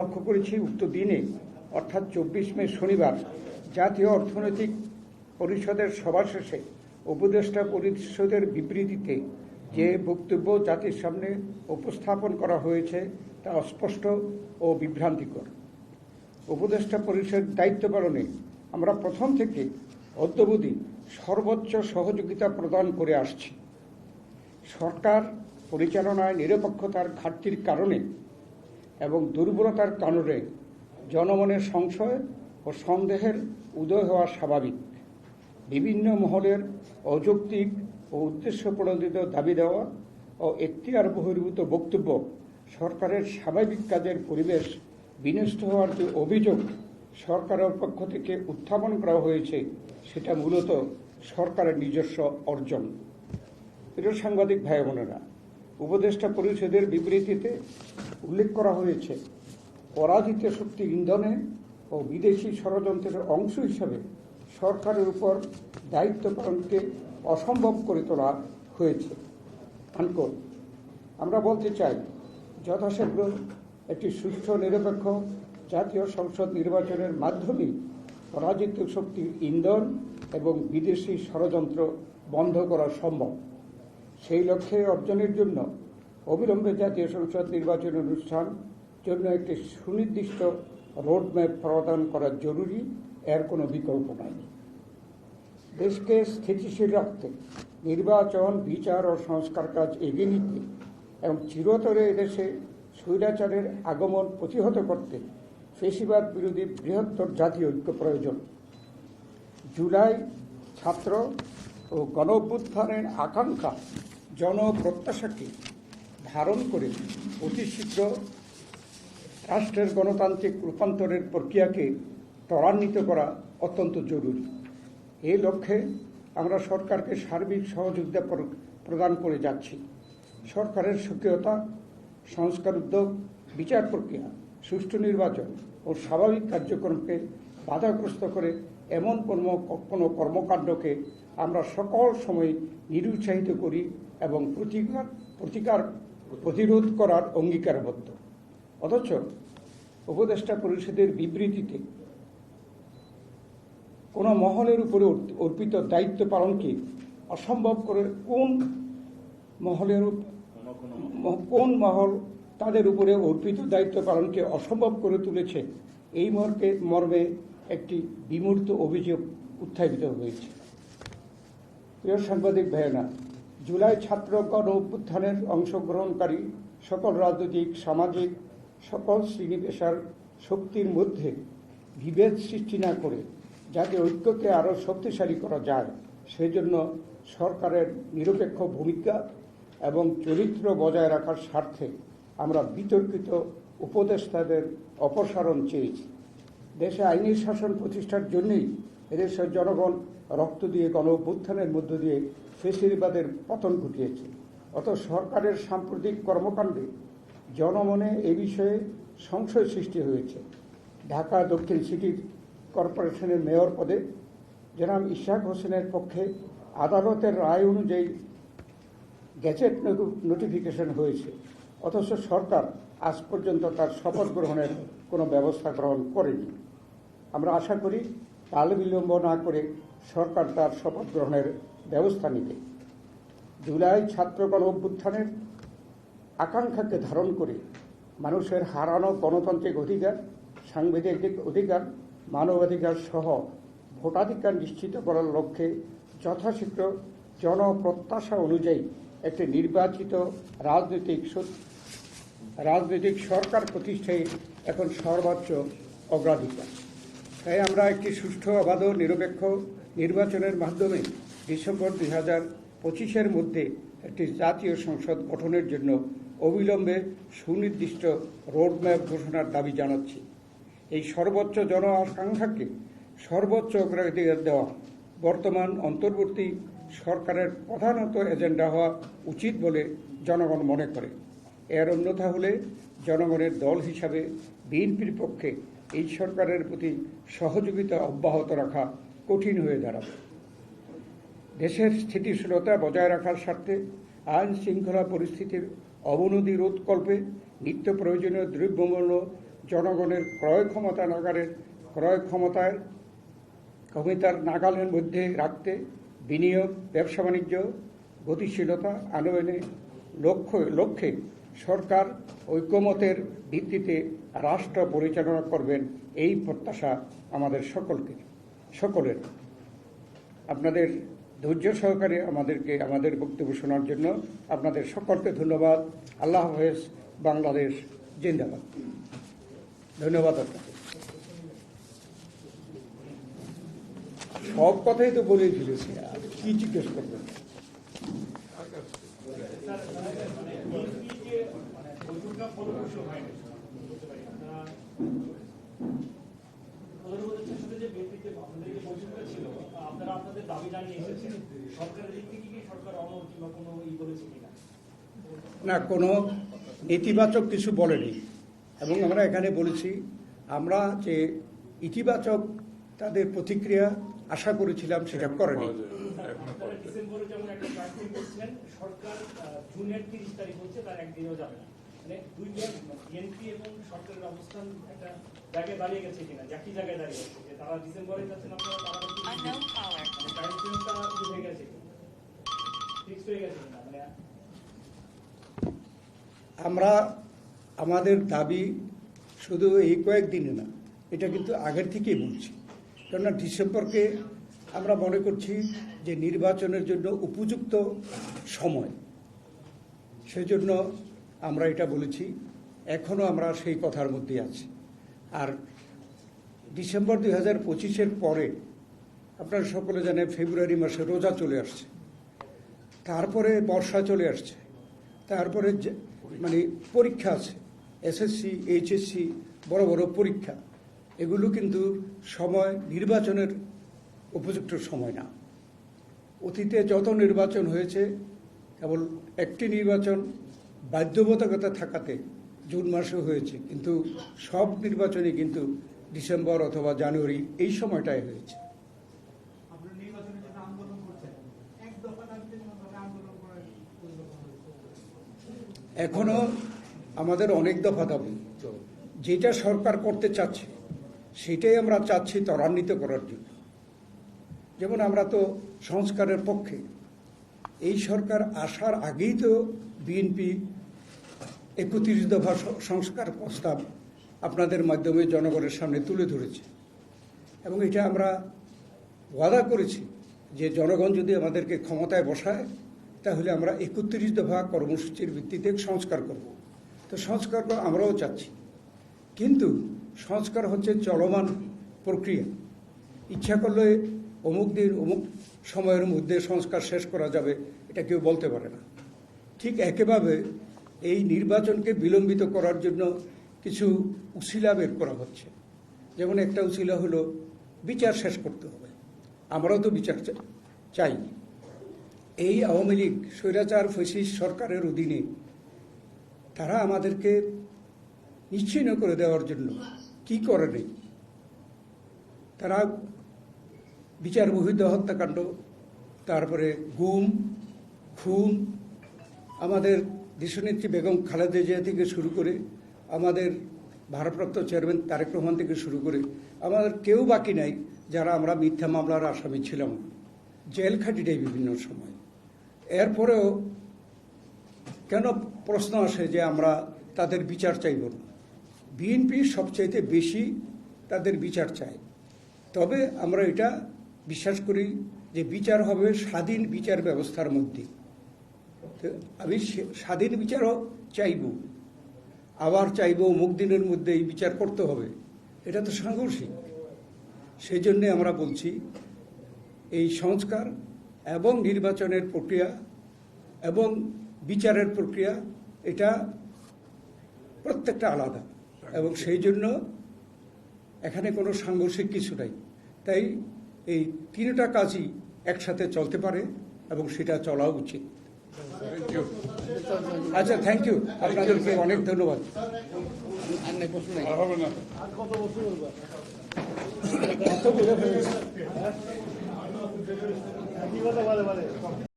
লক্ষ্য করেছি, উক্ত দিনে, অর্থাৎ চব্বিশ মে শনিবার, জাতীয় অর্থনৈতিক পরিষদের সভা শেষে উপদেষ্টা পরিষদের বিবৃতিতে যে বক্তব্য জাতির সামনে উপস্থাপন করা হয়েছে তা অস্পষ্ট ও বিভ্রান্তিকর। উপদেষ্টা পরিষদ দায়িত্ব পালনে আমরা প্রথম থেকে অদ্যবধি সর্বোচ্চ সহযোগিতা প্রদান করে আসছি। সরকার পরিচালনায় নিরপেক্ষতার ঘাটতির কারণে এবং দুর্বলতার কারণে জনমনের সংশয় ও সন্দেহের উদয় হওয়া স্বাভাবিক। বিভিন্ন মহলের অযৌক্তিক ও উদ্দেশ্য প্রণোদিত দাবি দেওয়া ও এখতিয়ার বহির্ভূত বক্তব্য সরকারের স্বাভাবিক কাজের পরিবেশ বিনষ্ট হওয়ার যে অভিযোগ সরকারের পক্ষ থেকে উত্থাপন করা হয়েছে, সেটা মূলত সরকারের নিজস্ব অর্জন। প্রিয় সাংবাদিক ভাই বোনেরা উপদেষ্টা পরিষদের বিবৃতিতে উল্লেখ করা হয়েছে, পরাজিত শক্তি ইন্ধনে ও বিদেশি ষড়যন্ত্রের অংশ হিসাবে সরকারের উপর দায়িত্ব পালনকে অসম্ভব করে তোলা হয়েছে। আনকোট আমরা বলতে চাই, যথাশীঘ্র একটি সুষ্ঠু, নিরপেক্ষ জাতীয় সংসদ নির্বাচনের মাধ্যমে পরাজিত শক্তির ইন্ধন এবং বিদেশি ষড়যন্ত্র বন্ধ করা সম্ভব। সেই লক্ষ্যে অর্জনের জন্য অবিলম্বে জাতীয় সংসদ নির্বাচন অনুষ্ঠান জন্য একটি সুনির্দিষ্ট রোডম্যাপ প্রদান করা জরুরি। এর কোনো বিকল্প নাই। দেশকে স্থিতিশীল রাখতে নির্বাচন, বিচার ও সংস্কার কাজ এগিয়ে নিতে এবং চিরতরে এদেশে স্বৈরাচারের আগমন প্রতিহত করতে ফেসিবাদ বিরোধী বৃহত্তর জাতীয় ঐক্য প্রয়োজন। জুলাই ছাত্র ও গণভ্যুত্থানের আকাঙ্ক্ষা জনপ্রত্যাশাকে ধারণ করে অতি শীঘ্র রাষ্ট্রের গণতান্ত্রিক রূপান্তরের প্রক্রিয়াকে ত্বরান্বিত করা অত্যন্ত জরুরি। এই লক্ষ্যে আমরা সরকারকে সার্বিক সহযোগিতা প্রদান করে যাচ্ছি। সরকারের সক্রিয়তা সংস্কার উদ্যোগ, বিচার প্রক্রিয়া, সুষ্ঠু নির্বাচন ও স্বাভাবিক কার্যক্রমকে বাধাগ্রস্ত করে এমন কর্ম কোনো কর্মকাণ্ডকে আমরা সকল সময় নিরুৎসাহিত করি এবং প্রতিকার প্রতিকার প্রতিরোধ করার অঙ্গীকারবদ্ধ। অথচ উপদেষ্টা পরিষদের বিবৃতিতে কোনো মহলের উপরে অর্পিত দায়িত্ব পালনকে অসম্ভব করে কোন মহলের কোন মহল তাদের উপরে অর্পিত দায়িত্ব পালনকে অসম্ভব করে তুলেছে, এই মর্মে মর্মে একটি বিমূর্ত অভিযোগ উত্থাপিত হয়েছে। প্রিয় সাংবাদিক ভাইয়েরা জুলাই ছাত্র গণ অভ্যুত্থানের অংশগ্রহণকারী সকল রাজনৈতিক, সামাজিক, সকল শ্রেণি পেশার শক্তির মধ্যে বিভেদ সৃষ্টি না করে যাতে ঐক্যকে আরও শক্তিশালী করা যায়, সেজন্য সরকারের নিরপেক্ষ ভূমিকা এবং চরিত্র বজায় রাখার স্বার্থে আমরা বিতর্কিত উপদেষ্টাদের অপসারণ চেয়েছি। দেশে আইনি শাসন প্রতিষ্ঠার জন্যই এদেশের জনগণ রক্ত দিয়ে গণ অভ্যুত্থানের মধ্য দিয়ে ফেসিবাদের পতন ঘটিয়েছে। অত সরকারের সাম্প্রতিক কর্মকাণ্ডে জনমনে এ বিষয়ে সংশয় সৃষ্টি হয়েছে। ঢাকা দক্ষিণ সিটি কর্পোরেশনের মেয়র পদে জনাব ইশাক হোসেনের পক্ষে আদালতের রায় অনুযায়ী গ্যাজেট নোটিফিকেশন হয়েছে। অথচ সরকার আজ পর্যন্ত তার শপথ গ্রহণের কোনো ব্যবস্থা গ্রহণ করেনি। আমরা আশা করি কাল বিলম্ব না করে সরকার তার শপথ গ্রহণের ব্যবস্থা নিবে। জুলাই ছাত্র গণ অভ্যুত্থানের আকাঙ্ক্ষাকে ধারণ করে মানুষের হারানো গণতান্ত্রিক অধিকার, সাংবিধানিক অধিকার, মানবাধিকার সহ ভোটাধিকার নিশ্চিত করার লক্ষ্যে যথাশীঘ্র জনপ্রত্যাশা অনুযায়ী একটি নির্বাচিত রাজনৈতিক রাজনৈতিক সরকার প্রতিষ্ঠায় এখন সর্বোচ্চ অগ্রাধিকার। তাই আমরা একটি সুষ্ঠু অবাধ নিরপেক্ষ নির্বাচনের মাধ্যমে ডিসেম্বর দুই হাজার পঁচিশের মধ্যে একটি জাতীয় সংসদ গঠনের জন্য অবিলম্বে সুনির্দিষ্ট রোডম্যাপ ঘোষণার দাবি জানাচ্ছি। এই সর্বোচ্চ জন আকাঙ্ক্ষাকে সর্বোচ্চ অগ্রাধিকার দেওয়া বর্তমান অন্তর্বর্তী সরকারের প্রধানত এজেন্ডা হওয়া উচিত বলে জনগণ মনে করে। এর অন্যথা হলে জনগণের দল হিসাবে বিএনপির পক্ষে এই সরকারের প্রতি সহযোগিতা অব্যাহত রাখা কঠিন হয়ে দাঁড়াবে। দেশের স্থিতিশীলতা বজায় রাখার স্বার্থে আইন শৃঙ্খলা পরিস্থিতির অবনতি রোধকল্পে নিত্য প্রয়োজনীয় দ্রব্যমূল্য জনগণের ক্রয় ক্ষমতা নাগারের ক্রয় ক্ষমতায় ক্ষমতার নাগালের মধ্যে রাখতে বিনিয়োগ, ব্যবসা বাণিজ্য, গতিশীলতা আনয়নে লক্ষ্য, লক্ষ্যে সরকার ঐক্যমতের ভিত্তিতে রাষ্ট্র পরিচালনা করবেন এই প্রত্যাশা আমাদের সকলকে। সকলের আপনাদের ধৈর্য সহকারে আমাদেরকে, আমাদের বক্তব্য শোনার জন্য আপনাদের সকলকে ধন্যবাদ। আল্লাহ হাফেজ, বাংলাদেশ জিন্দাবাদ। ধন্যবাদ আপনাকে। সব কথাই তো বলেই ফেলেছি কি জিজ্ঞেস করবেন প্রধানমন্ত্রীর সাথে যে ব্যক্তিতে আপনাদের যে বৈঠকটা ছিল আপনারা আপনাদের দাবি জানিয়ে এসেছেন সরকারের দিক থেকে কি সরকার অনর কিংবা কোনো ই করেছে কিনা? না কোনো নেতিবাচক কিছু বলেনি। এবং আমরা এখানে বলেছি আমরা যে ইতিবাচক তাদের প্রতিক্রিয়া আশা করেছিলাম সেটা করেনি। ডিসেম্বরে যেমন একটা সরকার জুনের তিরিশ তারিখ হচ্ছে তার একদিনও যাবে না। মানে দুইটা বিএনপি এবং সরকারের অবস্থান একটা জায়গায় দাঁড়িয়ে গেছে কিনা একই জায়গায় দাঁড়িয়ে গেছে যে তারা ডিসেম্বরে যাচ্ছেন আপনারা তারা. মানে হয়ে গেছে ফিক্স হয়ে গেছে কিনা মানে আমরা আমাদের দাবি শুধু এই কয়েকদিনে না এটা কিন্তু আগের থেকেই বলছি কেননা ডিসেম্বরকে আমরা মনে করছি যে নির্বাচনের জন্য উপযুক্ত সময় সেজন্য আমরা এটা বলেছি এখনও আমরা সেই কথার মধ্যে আছি। আর ডিসেম্বর দুই হাজার পঁচিশের পরে, আপনারা সকলে জানেন ফেব্রুয়ারি মাসে রোজা চলে আসছে। তারপরে বর্ষা চলে আসছে। তারপরে মানে পরীক্ষা আছে, এসএসসি, এইচএসসি, বড় বড় পরীক্ষা। এগুলো কিন্তু সময়, নির্বাচনের উপযুক্ত সময় না। অতীতে যত নির্বাচন হয়েছে, কেবল একটি নির্বাচন বাধ্যবাধকতা থাকাতে জুন মাসে হয়েছে কিন্তু সব নির্বাচনই কিন্তু ডিসেম্বর অথবা জানুয়ারি এই সময়টায় হয়েছে। এখনও আমাদের অনেক দফা দাবি। যেটা সরকার করতে চাচ্ছে সেটাই আমরা চাচ্ছি ত্বরান্বিত করার জন্য। যেমন আমরা তো সংস্কারের পক্ষে এই সরকার আসার আগেই তো বিএনপি একত্রিশ দফা সংস্কার প্রস্তাব আপনাদের মাধ্যমে জনগণের সামনে তুলে ধরেছে। এবং এটা আমরা ওয়াদা করেছি যে জনগণ যদি আমাদেরকে ক্ষমতায় বসায়, তাহলে আমরা একত্রিশ দফা কর্মসূচির ভিত্তিতে সংস্কার করব। তো সংস্কার করা আমরাও চাচ্ছি। কিন্তু সংস্কার হচ্ছে চলমান প্রক্রিয়া। ইচ্ছা করলে অমুক দিন অমুক সময়ের মধ্যে সংস্কার শেষ করা যাবে, এটা কেউ বলতে পারে না। ঠিক একেভাবে এই নির্বাচনকে বিলম্বিত করার জন্য কিছু উশিলা বের করা হচ্ছে। যেমন একটা উশিলা হলো, বিচার শেষ করতে হবে। আমরাও তো বিচার চাই। এই আওয়ামী লীগ, স্বৈরাচার ফসিস সরকারের অধীনে তারা আমাদেরকে নিশ্চিহ্ন করে দেওয়ার জন্য কি করে নেই তারা বিচার হত্যাকাণ্ড, তারপরে গুম, খুন, আমাদের দেশনেত্রী বেগম খালেদা জিয়া থেকে শুরু করে আমাদের ভারপ্রাপ্ত চেয়ারম্যান তারেক রহমান থেকে শুরু করে আমাদের কেউ বাকি নাই যারা আমরা মিথ্যা মামলার আসামি ছিলাম। জেল খাটি দেয় বিভিন্ন সময়। এরপরেও কেন প্রশ্ন আসে যে আমরা তাদের বিচার চাইব না? বিএনপি সবচাইতে বেশি তাদের বিচার চায়। তবে আমরা এটা বিশ্বাস করি যে বিচার হবে স্বাধীন বিচার ব্যবস্থার মধ্যে। তো আমি স্বাধীন বিচারও চাইব। আবার চাইব মুখ দিনের মধ্যে এই বিচার করতে হবে। এটা তো সাংঘর্ষিক। সেই জন্যে আমরা বলছি, এই সংস্কার এবং নির্বাচনের প্রক্রিয়া এবং বিচারের প্রক্রিয়া, এটা প্রত্যেকটা আলাদা। এবং সেই জন্য এখানে কোনো সাংঘর্ষিক কিছু নাই। তাই এই তিনটা কাজই একসাথে চলতে পারে এবং সেটা চলা উচিত। আচ্ছা থ্যাংক ইউ আপনাদেরকে অনেক ধন্যবাদ।